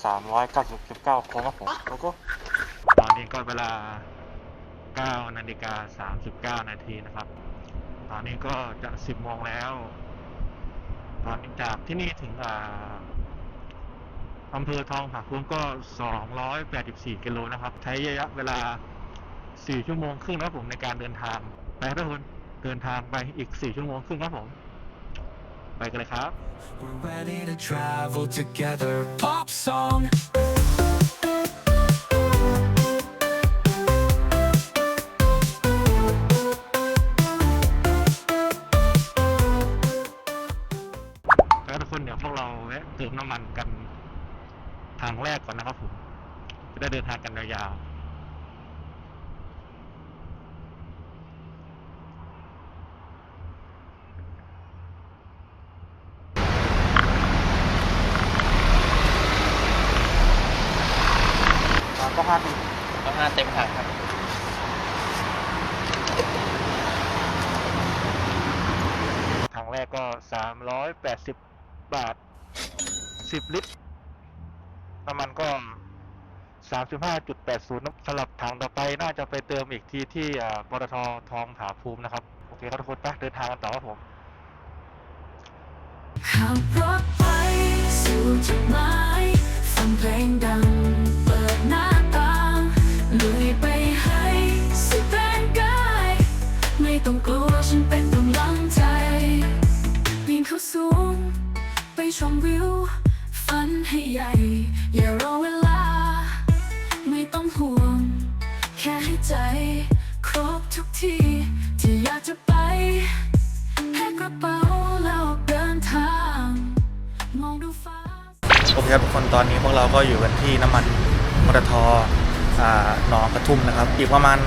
ทิศ399โค้งครับผมแล้วก็ตอนนี้ก็เวลา9นาฬิกา39นาทีนะครับ ตอนนี้ก็จะ10โมงแล้ว ตอนนี้จากที่นี่ถึงอ่าอำเภอทองผาภูมิก็ 284 กิโลนะครับ ใช้ระยะเวลา 4 ชั่วโมงครึ่งนะครับผมในการเดินทาง ไปครับทุกคนเดินทางไปอีก 4 ชั่วโมงครึ่งครับผม ไปกันเลยครับ We're ready to travel together. Pop song. แล้วทุกคนเดี๋ยวพวกเราแวะเติมน้ำมันกันทางแรกก่อนนะครับผม จะได้เดินทางกันยาวๆ สามก็ห้าดีต้องห้าเต็มถังครับทางแรกก็สามร้อยแปดสิบบาทสิบลิตรน้ำมันก็สามสิบห้าจุดแปดศูนย์สำหรับถังต่อไปน่าจะไปเติมอีกทีที่อ่าปตททองผาภูมินะครับ โอเคครับทุกคนไปเดินทางกันต่อครับผมขับรถไปสู่จุดหมายฟังเพลงดังเปิดหน้าต่าง ลุยไปให้สุดแรงกายไม่ต้องกลัวฉันเป็นกำลังใจปีนเขาสูง ไปชมวิว ฝันให้ใหญ่ อย่ารอเวลา ไม่ต้องห่วง แค่ให้ใจ ครบทุกที่ที่อยากจะไปแพ็คกระเป๋าแล้วเดินทาง มองดูฟ้า โอเคครับทุกคนตอนนี้พวกเราก็อยู่กันที่น้ำมันมอเตอร์ทอ หนองกระทุ่มนะครับ อีกประมาณ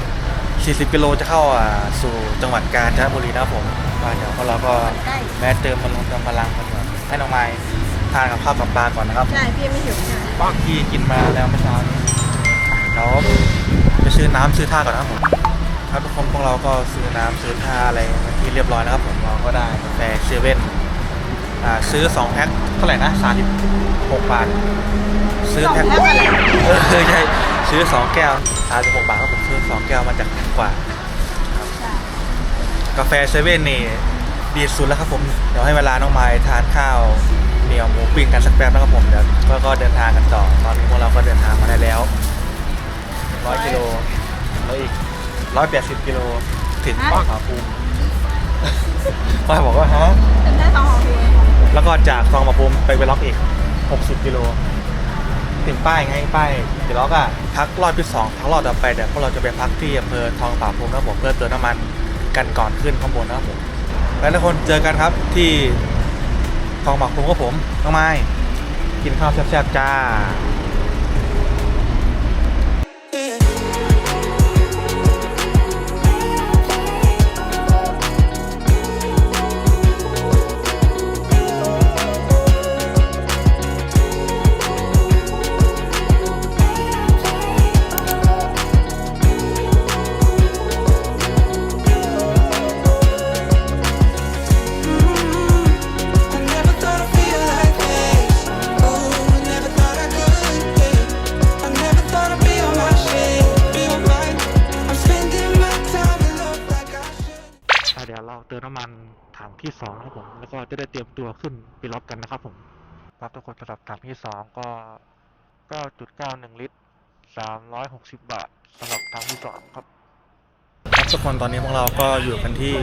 40 กิโลจะเข้าอ่าสู่จังหวัดกาญจนบุรีนะครับผมก็เดี๋ยวพวกเราก็แม้เติมพลังเติมพลังกันก่อนให้น้องไม้ทานกับข้าวกับปลาก่อนนะครับใช่พี่ไม่หิวใช่ไหมป้ากีกินมาแล้วเมื่อเช้านี้เดี๋ยวไปซื้อน้ำซื้อท่าก่อนนะครับผมครับทุกคนพวกเราก็ซื้อน้ำซื้อท่าอะไรเป็นที่เรียบร้อยแล้วครับผมเราก็ได้กาแฟเซเว่นอ่าซื้อ2แพ็คเท่าไหร่นะ36บาทซื้อแพ็คเออใช่ ซื้อ2แก้ว36บาทครับผมซื้อ2แก้วมาจากกว่าครับกาแฟเซเว่นนี่ดีสุดแล้วครับผม เดี๋ยวให้เวลาน้องไม้ทานข้าวเหนียวหมูปิ้งกันสักแป๊บนะครับผม เดี๋ยวก็ก็เดินทางกันต่อ ตอนนี้พวกเราก็เดินทางมาได้แล้ว100กิโลแล้วอีก180กิโลถึงป้าผาภูมิป้าบอกว่าฮะเป็นได้สองของพี่แล้วก็จากคลองมาภูมิไปเวล็อกอีก 60กิโล ถึงป้ายไงป้ายเดี๋ยวล็อกอะพักรอบที่สองพักรอบต่อไปเดี๋ยวพวกเราจะไปพักที่อำเภอทองผาภูมินะผมเพื่อเติมน้ำมันกันก่อนขึ้นข้างบนนะครับผมแล้วทุกคนเจอกันครับที่ทองผาภูมิครับผมน้องไม้กินข้าวแซ่บๆจ้า 360 บาทสำหรับถังที่สองครับครับทุกคนตอนนี้พวกเราก็อยู่กันที่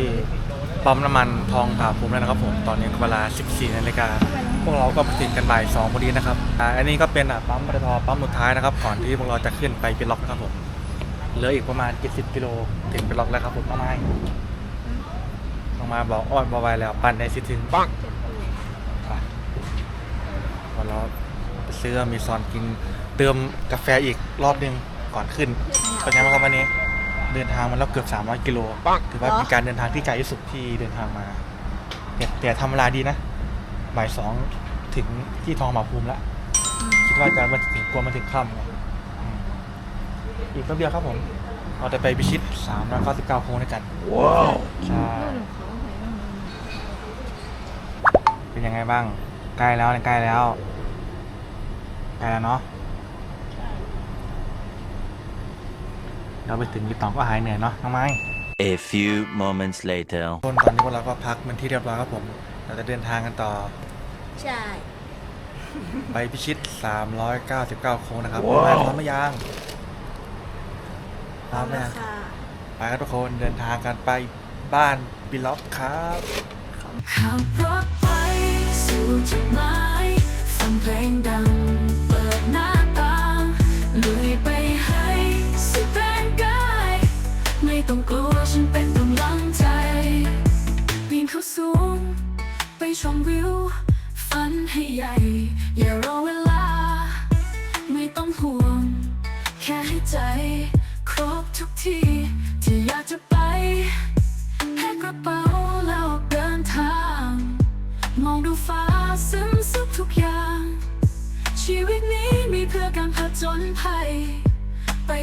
ปั๊มน้ำมันทองผาภูมิแล้วนะครับผมตอนนี้เวลา 14นาฬิกาพวกเราก็ไปถึงกันบ่ายสองพอดีนะครับอ่าอันนี้ก็เป็นอะปั๊มปตทปั๊มสุดท้ายนะครับก่อนที่พวกเราจะขึ้นไปเป็นล็อกนะครับผมเหลืออีกประมาณ 70กิโลถึงเป็นล็อกแล้วครับผมน้องไม้ลงมาบอกอ้อนบอไวแล้วปั่นในสิถึงปังพอเราไปซื้อมีซอนกิน เติมกาแฟอีกรอบหนึงก่อนขึ้นเป็นไงบ้างครับวันนี้ เดินทางมาแล้วเกือบ 300 กิโลถือว่าเป็นการเดินทางที่ไกลที่สุดที่เดินทางมาแต่แต่ทำเวลาดีนะบ่ายสองถึงที่ทองหมาภูมิแล้วคิดว่าจะมาถึงกลัวมาถึงค่ำไงอืมอีกแป๊บเดียวครับผมเราจะไปพิชิต399โค้งด้วยกันว้าวใช่เป็นยังไงบ้างใกล้แล้วใกล้แล้วใกล้แล้วเนาะ เราไปถึงกีตองก็หายเหนื่อยเนาะน้องไม้ A few moments later. คนตอนนี้พวกเราก็พักเป็นที่เรียบร้อยครับผม เราจะเดินทางกันต่อ ใช่ ไปพิชิต 399 โค้งนะครับน้องไม้พร้อมไหมยังพร้อมไหมยังค่ะไปครับทุกคนเดินทางกันไปบ้านบิล็อกครับขับรถไปสู่จุดหมายฟังเพลงดัง เปิดหน้าต่างลุยไป ต้องกลัวฉันเป็นกำลังใจปีนเขาสูง ไปชมวิว ฝันให้ใหญ่ อย่ารอเวลา ไม่ต้องห่วง แค่ให้ใจ ครบทุกที่ที่อยากจะไปแพ็คกระเป๋าแล้วเดินทาง มองดูฟ้าซึมซับทุกอย่าง ชีวิตนี้มีเพื่อการผจญภัย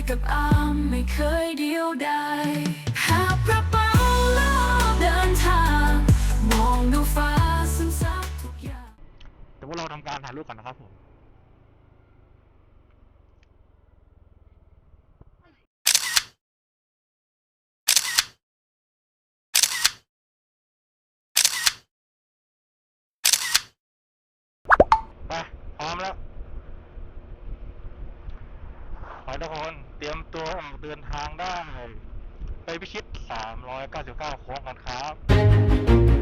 กับอามไม่เคยเดียวดายหากกระเป๋าลออกเดินทาง มองดูฟ้าซึมซับทุกอย่าง แต่ว่าเราทำการถ่ายรูปก่อนนะครับผมไปพร้อมแล้ว ขอทุกคน เตรียมตัวออกเดินทางได้ ไปพิชิต 399 โค้งกันครับ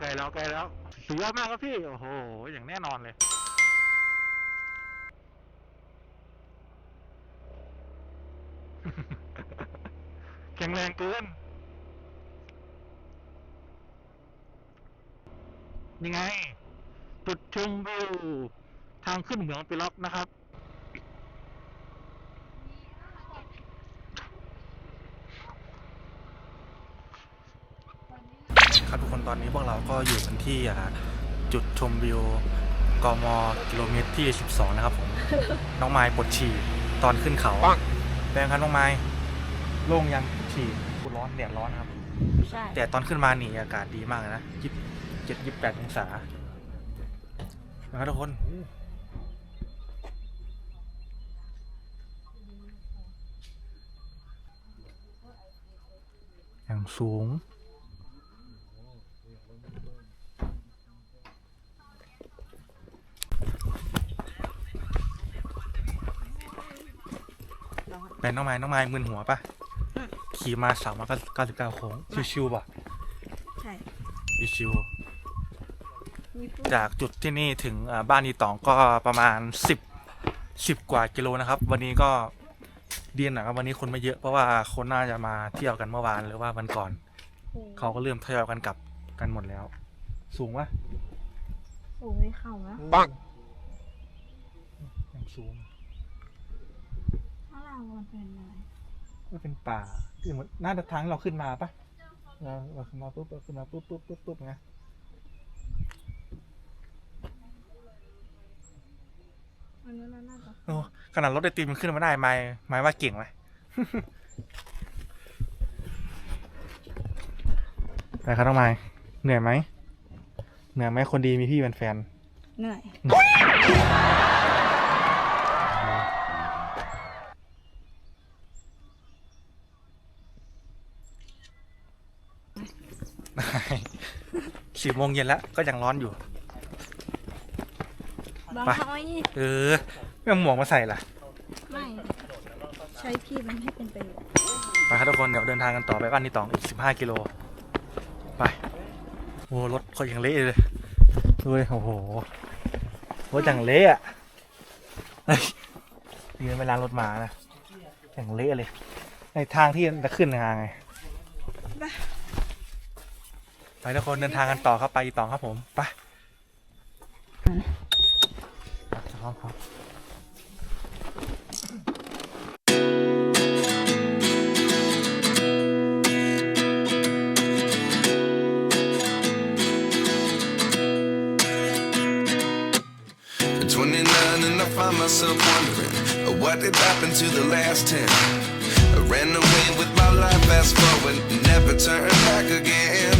ใกล้แล้วใกล้แล้วใกล้แล้วสุดยอดมากครับพี่ โอ้โห อย่างแน่นอนเลยแข็งแรงเกินนี่ไง จุดชมวิวทางขึ้นเหมืองไปล็อกนะครับ ครับทุกคนตอนนี้พวกเราก็อยู่กันที่อ่าจุดชมวิวกมกิโลเมตรที่ 12 นะครับผม น้องไม้ปวดฉี่ตอนขึ้นเขาเป็นไงครับน้องไม้โล่งยังฉี่กูร้อนแดดร้อนครับ ใช่แต่ตอนขึ้นมานี่อากาศดีมากเลยนะยี่เจ็ดยี่แปดองศานะครับทุกคนอย่างสูง เป็นน้องไม้น้องไม้มึนหัวปะขี่มาสามร้อยเก้าสิบเก้าโค้งชิวๆป่ะใช่ชิวมีผู้ๆจากจุดที่นี่ถึงอ่าบ้านอีตองก็ประมาณสิบสิบกว่ากิโลนะครับ วันนี้ก็ดีหน่อยครับวันนี้คนไม่เยอะเพราะว่าคนน่าจะมาเที่ยวกันเมื่อวานหรือว่าวันก่อน เขาก็เริ่มทยอยกันกลับกันหมดแล้ว สูงปะสูงในเข่านะปังยังสูงถ้าเรา มันเป็นอะไรก็เป็นป่าคือเหมือนน่าจะทางเราขึ้นมาปะเราเราขึ้นมาปุ๊บเราขึ้นมาปุ๊บปุ๊บปุ๊บปุ๊บไงมันน่าน่าจะโอ้ขนาดรถไอติมมันขึ้นมาได้ไม่ไม่ว่าเก่งไหมไปครับน้องไม้เหนื่อยไหมเหนื่อยไหมคนดีมีพี่เป็นแฟนเหนื่อย สสี่โมงเย็นแล้วก็ยังร้อนอยู่ บางไปน้อยเออไม่เอาหมวกมาใส่ล่ะไม่ ใช้พี่มันให้เป็นประโยชน์ไปครับทุกคนเดี๋ยวเดินทางกันต่อไปบ้านนี่ตองอีก15กิโลไปโอ้รถเขายังเละเลยดูเลยโอ้โหรถอย่างเละอะเฮ้ยยืนไปร้านรถมานะอย่างเละเลยในทางที่จะขึ้นทางไง ไปทุกคนเดินทางกันต่อครับไปอีตอครับผมไปครับครับ29 and I find myself wondering what did happen to the last 10. I ran away with my life, fast forward, never turn back again.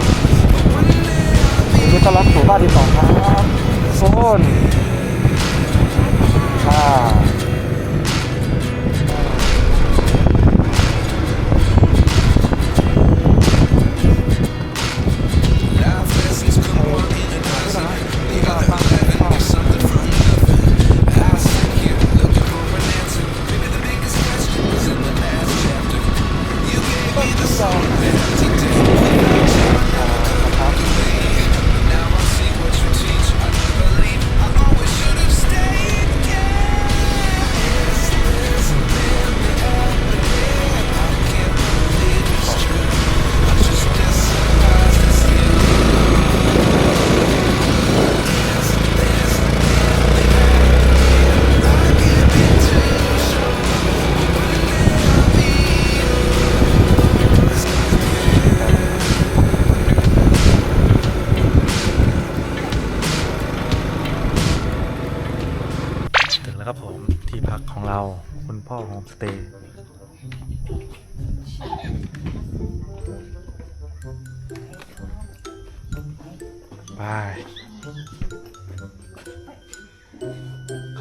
ต้อนรับสู่บ้านที่สองครับทุกคนอ่า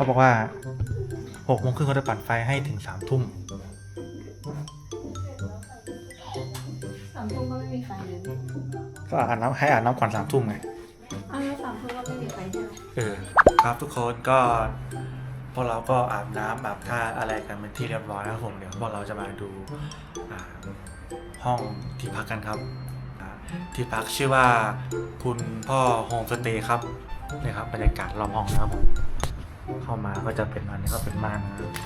เขาบอกว่าหกโมงครึ่งเขาจะปั่นไฟให้ถึงสามทุ่มสามทุ่มก็ไม่มีไฟเลยก็อาบน้ำให้อาบน้ำก่อนสามทุ่มไง อ้าวแล้วสามทุ่มก็ไม่มีไฟใช่ไหมเออครับทุกคนก็พวกเราก็อาบน้ำอาบท่าอะไรกันเป็นที่เรียบร้อยนะครับผมเดี๋ยวพวกเราจะมาดูอ่าห้องที่พักกันครับอ่าที่พักชื่อว่าคุณพ่อโฮมสเตย์ครับนี่ครับบรรยากาศรอบห้องนะครับผม เข้ามาก็จะเป็นอันนี้ก็เป็นม่าน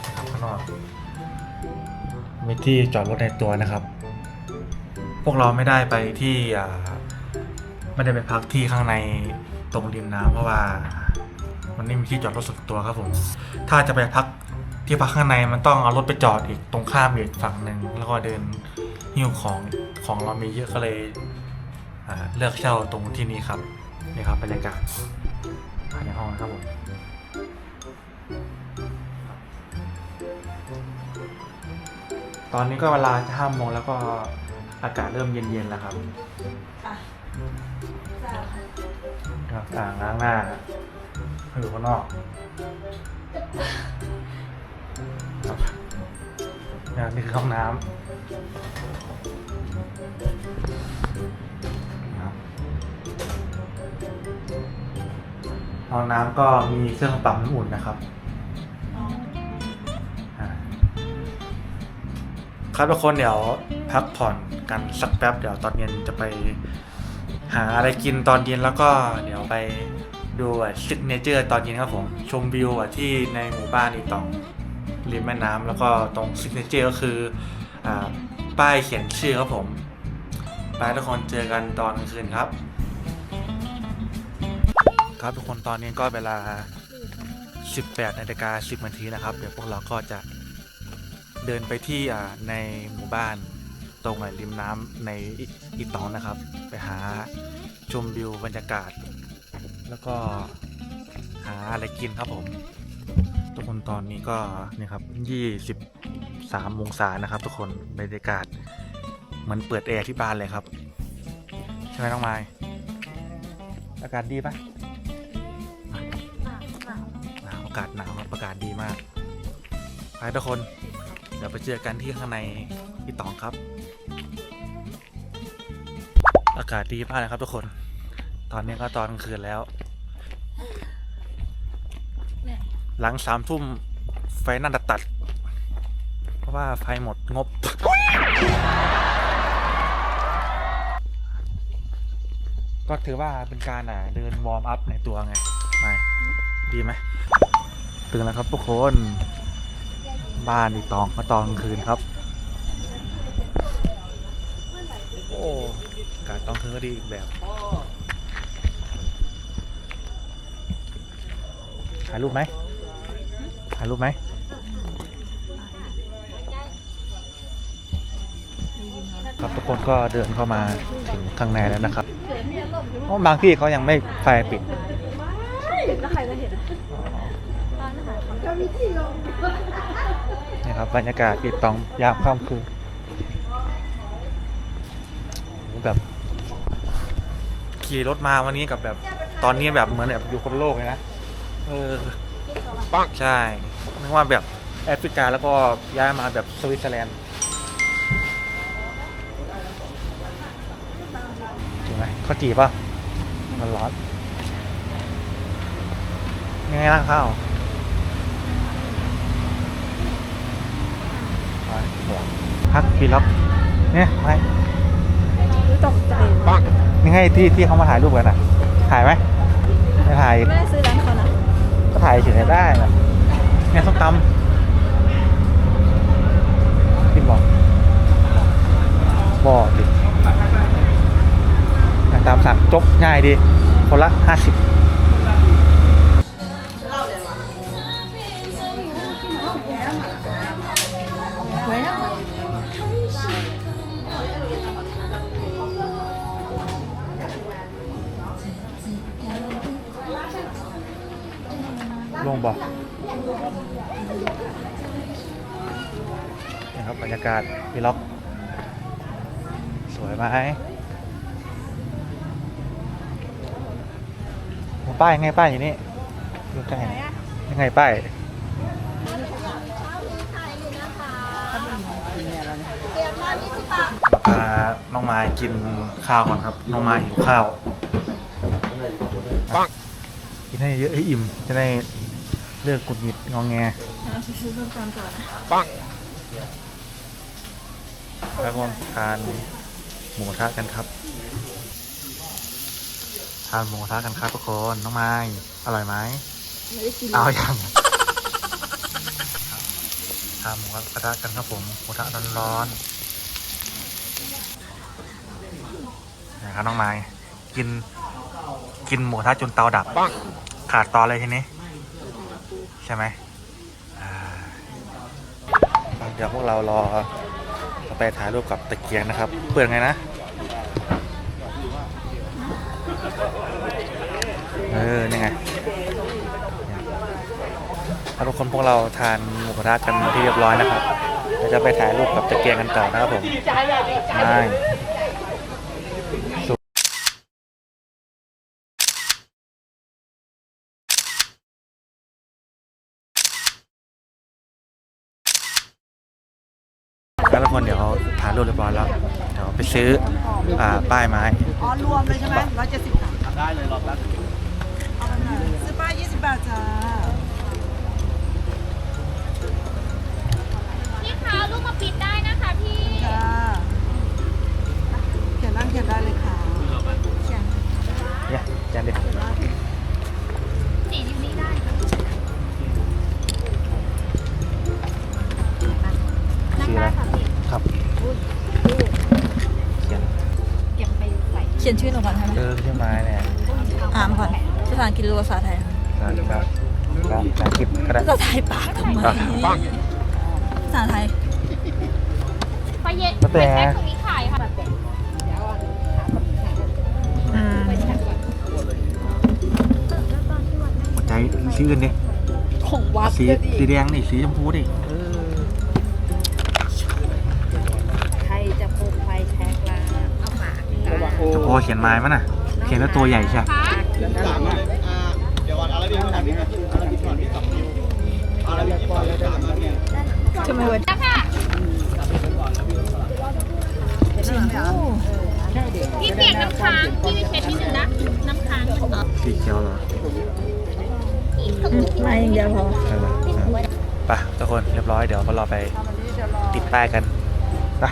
นะครับข้างนอกมีที่จอดรถในตัวนะครับ พวกเราไม่ได้ไปที่ไม่ได้ไปพักที่ข้างในตรงริมน้ำเพราะว่ามันไม่มีที่จอดรถส่วนตัวครับผม ถ้าจะไปพักที่พักข้างในมันต้องเอารถไปจอดอีกตรงข้ามอีกฝั่งหนึ่งแล้วก็เดินหิ้วของของเรามีเยอะก็เลยเลือกเช่าตรงที่นี้ครับนี่ครับบรรยากาศภายในห้องนะครับผม ตอนนี้ก็เวลาจะห้าโมงแล้วก็อากาศเริ่มเย็นๆแล้วครับครับอ่างล้างหน้าให้อยู่ข้างนอกครับเนี่ยนี่คือห้องน้ำครับห้องน้ำก็มีเครื่องปั๊มน้ำอุ่นนะครับ ครับทุกคนเดี๋ยวพักผ่อนกันสักแป๊บเดี๋ยวตอนเย็นจะไปหาอะไรกินตอนเย็นแล้วก็เดี๋ยวไปดูซิกเนเจอร์ตอนเย็นครับผมชมวิวที่ในหมู่บ้านอีตองริมแม่น้ำแล้วก็ตรงซิกเนเจอร์ก็คืออป้ายเขียนชื่อครับผมไปทุกคนเจอกันตอนกลางคืนครับ ครับทุกคนตอนนี้ก็เวลา 18นาฬิกา10นาทีนะครับ เดี๋ยวพวกเราก็จะ เดินไปที่อ่าในหมู่บ้านตรงไหนริมน้ำในอีอีตองนะครับ ไปหาชมวิวบรรยากาศ แล้วก็หาอะไรกินครับผม ทุกคนตอนนี้ก็นี่ครับยี่สิบสามองศานะครับ ทุกคนบรรยากาศเหมือนเปิดแอร์ที่บ้านเลยครับ ใช่ไหมน้องไม้อากาศดีปะหนาวอากาศหนาวครับอากาศดีมากไปทุกคนเดี๋ยวไปเจอกันที่ข้างในพี่ตองครับ อากาศดีมากเลยครับทุกคน ตอนนี้ก็ตอนกลางคืนแล้ว หลังสามทุ่มไฟน่าจะตัด เพราะว่าไฟหมดงบ ก็ถือว่าเป็นการอะเดินวอร์มอัพในตัวไงไม่ดีไหมตื่นแล้วครับทุกคน บ้านอีตองมาตอนกลางคืนครับ โอ้อากาศตอนกลางคืนก็ดีอีกแบบถ่ายรูปไหมถ่ายรูปไหมครับทุกคนก็เดินเข้ามาถึงข้างในแล้วนะครับเพราะบางที่เขายังไม่ไฟปิดแล้วใครจะเห็นร้านอาหารเขาจะมีที่ลง นี่ครับบรรยากาศปิดตองยามค่ำคืนแบบขี่รถมาวันนี้กับแบบตอนนี้แบบเหมือนแบบอยู่คนโลกเลยนะเออปังใช่นึกว่าแบบแอฟริกาแล้วก็ย้ายมาแบบสวิตเซอร์แลนด์ถูกไหมข้าวจีบป่ะมันร้อนยังไงล่ะข้าวไปหัว พักพีล็อกเนี่ยไปตกใจนี่ไงที่ที่เขามาถ่ายรูปกันอะ ถ่ายไหมไม่ถ่ายไม่ได้ซื้อร้านเขานะก็ถ่ายเฉยๆได้นะเนี่ยส้มตำกินบอกบอกดิอะตามสั่งจกง่ายดี คนละห้าสิบ ยากาศวีล็อก สวยไหมป้ายยังไงป้ายอยู่นี่ดูใกล้หน่อยยังไงป้ายพาน้องมายกินข้าวก่อนครับ น้องมายหิวข้าวกินให้เยอะให้อิ่ม จะได้เลิกกุดหงิดงองแงซื้อส้ มตำต่อนะแล้วก็ทานหมูกระทะกันครับ ทานหมูกระทะกันครับทุกคนน้องไม้อร่อยไหมไม่ได้กินเอาอย่างทานหมูกระทะกันครับผมหมูกระทะร้อนๆนะครับน้องไม้กินกินหมูกระทะจนเตาดับขาดตอนเลยทีนี้ ใช่ไหมอ่าเดี๋ยวพวกเรารอจะ ไปถ่ายรูปกับตะเกียงนะครับ เปิดไงนะ เออนี่ไงเนี่ยแล้วทุกคนพวกเราทานหมูกระทะกันที่เรียบร้อยนะครับเดี๋ยวจะไปถ่ายรูปกับตะเกียงกันต่อนะครับผมได้สุดแล้วทุกคนเดี๋ยวถ่ายรูปเรียบร้อยแล้ว เดี๋ยวไป ซื้ออ่าป้ายไม้ อ๋อรวมเลยใช่ไหมร้อยเจ็ดสิบค่ะได้เลยรอบละเอาไปค่ะซื้อป้ายยี่สิบบาทจ้าพี่คะลูกมาปิดได้นะคะพี่ จ้า สีก็ดีสีแดงดิสีชมพูดิเออใครจะปลูกไฟแช็กละเอาปากจะพอเขียนไม้มั้ยน่ะ เขียนว่าตัวใหญ่ใช่ทำไมวันแล้วค่ะพี่เปียกน้ำค้างพี่ไปเช็ดนิดนึงนะน้ำค้างมันสีเขียวเหรอมาอย่างเดียวพอนั่นแหละ ไปทุกคนเรียบร้อยเดี๋ยวเราไปติดป้ายกันไป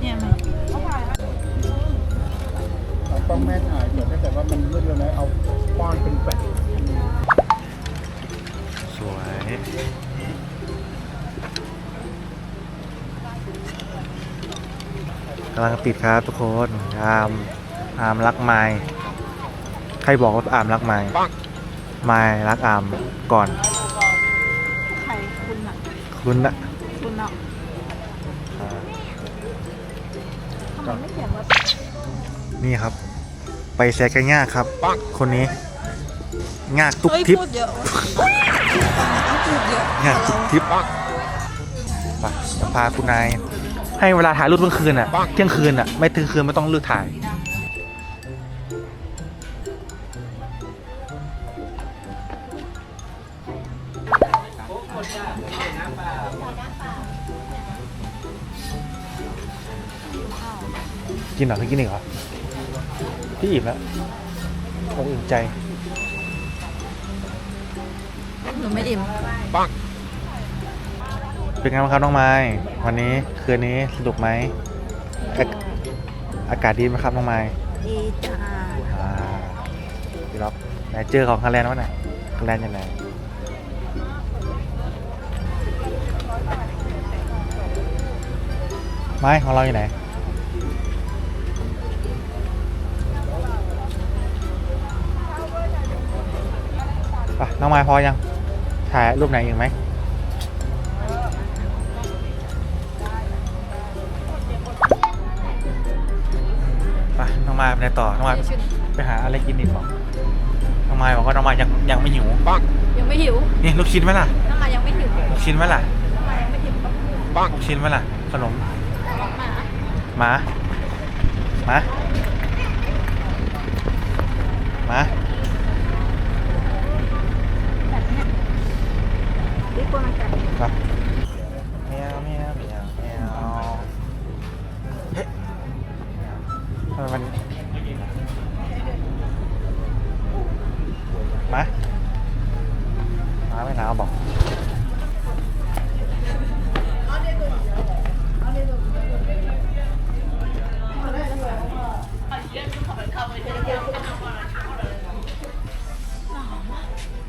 เนี่ยไหมต้องแม่ถ่ายเกิดถ้าเกิดว่ามันมืดแล้วนะเอาป้อนเป็นแปะสวยกำลังติดครับทุกคนอามอามรักไม้ใครบอกว่าอามรักไม้ไม้รักอามก่อนใครคุณ อะคุณนะคุณอะอ่าทำไมไม่เขียนว่านี่ครับ ไปแซกันยากครับ คนนี้งากทุกเฮ้ยทริปพูดเยอะงากทุกทริปไปจะพาคุณนาย ให้เวลาถ่ายรูปเที่ยงคืนอะเที่ยงคืนอะ ไม่ถึงคืนไม่ต้องเลือกถ่าย กินเหรอพี่กินอีกเหรอพี่อิ่มแล้วผมอิ่มใจหนูไม่อิ่มเป็นไงบ้างครับน้องไม้วันนี้คืนนี้สนุกไหมอาอากาศดีไหมครับน้องไม้ดีจ้าอ่าพี่ล็อกไหนเจอของคาแลนด์วะไหนคาแลนด์ยังไงไม้ของเราอยู่ไหน ปน้องไม้พอยัง ถ่ายรูปไหนอีกไหมไปน้องมายไปไหนต่อ น้องมายไปหาอะไรกินดีกว่าน้องมายบอกว่าน้องมายยังยังไม่หิวยังไม่หิว นี่ลูกชิ้นไหมล่ะ น้ำมายังไม่หิวลูกชิ้นไหมล่ะ น้ำมายังไม่หิวก็ลูกชิ้นไหมล่ะ ขนม หมา หมา หมา หมา ดีกว่ามันกัด ไปเมียวเมียวเมียวเมียวเฮ้ยทำไมมันมามาไม่หนาวบอก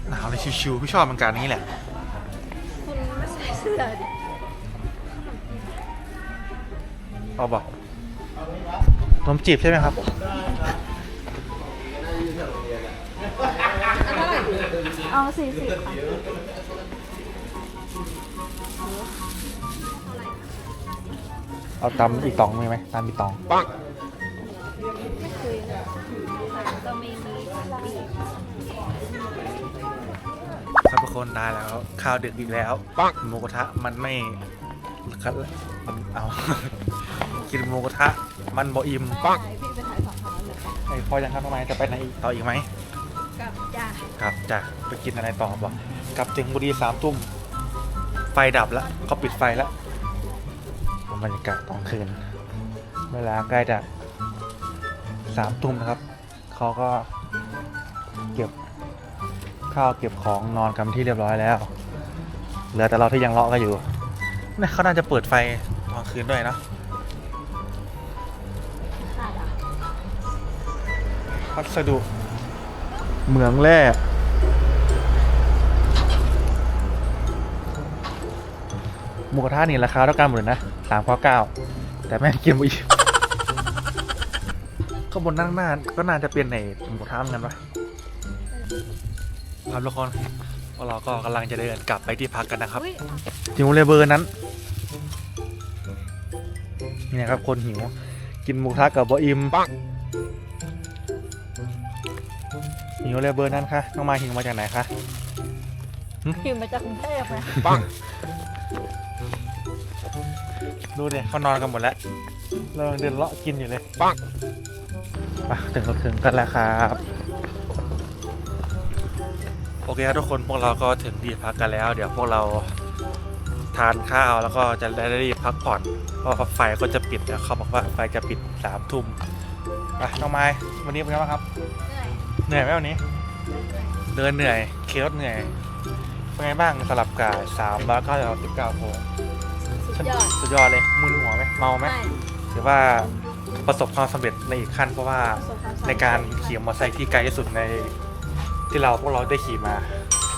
หนาวเลย ชิวๆพี่ชอบมันการนี้แหละ คุณไม่ใส่เสื้อดิเอาบอกนมจีบใช่ไหมครับเอาสี่สิบค่ะเอาตำอีกตองมีไหมตำอีกตองก็มี ครับทุกคนได้แล้วข้าวดึกอีกแล้วหมูกระทะมันไม่ครับมันเอากินหมูกระทะมันบ่อิ่มพี่ไปถ่ายสองคนนั้นเลยไอ้พอยังครับทำไมจะไปไหนอีกต่ออีกไหมกับจ้าครับจะไปกินอะไรต่อบอกกลับถึงบุรีสามทุ่มไฟดับแล้วเขาปิดไฟแล้วบรรยากาศตอนคืน เวลาใกล้จะสามทุ่มนะครับเขาก็เก็บ ข้าวเก็บของนอนกันที่เรียบร้อยแล้ว เหลือแต่เราที่ยังเลาะกันอยู่เนี่ยเขาน่าจะเปิดไฟตอนคืนด้วยเนะพัสดุเหมืองแร่หมูกระทะนี่ราคาเท่ากันหมดเลยนะสามข้อเก้าแต่แม่กินไม่อิ่มข้างบนนั่งหน้าก็น่าจะเป็นในหมูกระทะเหมือนกันปะ ครับทุกคนพวกเราก็กำลังจะเดินกลับไปที่พักกันนะครับอุ้ยหิวเลยเบอร์นั้นนี่นะครับคนหิว กินหมูกระทะกับบะอิมหิวเลยเบอร์นั้นคะน้องมาหิวมาจากไหนคะหิวมาจากกรุงเทพไงดูดิเขานอนกันหมดแล้วเรายังเดินเลาะกินอยู่เลยปังไปถึงก็ถึงกันแล้วครับ โอเคครับทุกคนพวกเราก็ถึงที่พักกันแล้ว เดี๋ยวพวกเราทานข้าวแล้วก็จะได้รีบพักผ่อน เพราะว่าไฟก็จะปิดแล้วเขาบอกว่าไฟจะปิดสามทุ่มไปน้องไม้วันนี้เป็นไงบ้างครับเหนื่อยไหมวันนี้เดินเหนื่อยเครถเหนื่อยเป็นไงบ้างสลับกับสามร้อยเก้าสิบเก้าโพสุดยอดสุดยอดเลยมึนหัวไหมเมาไหมไม่ถือว่าประสบความสำเร็จในอีกขั้นเพราะว่าประสบความสำเร็จในการขี่มอเตอร์ไซค์ที่ไกลที่สุดใน ที่เราพวกเราได้ขี่มา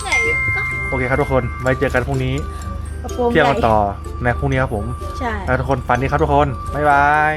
ไหนก็โอเคครับทุกคนไว้เจอกันพรุ่งนี้กระโปรงเที่ยวกันใหญ่ต่อในพรุ่งนี้ครับผมใช่ แล้วทุกคนฝันดีครับทุกคนบ๊ายบาย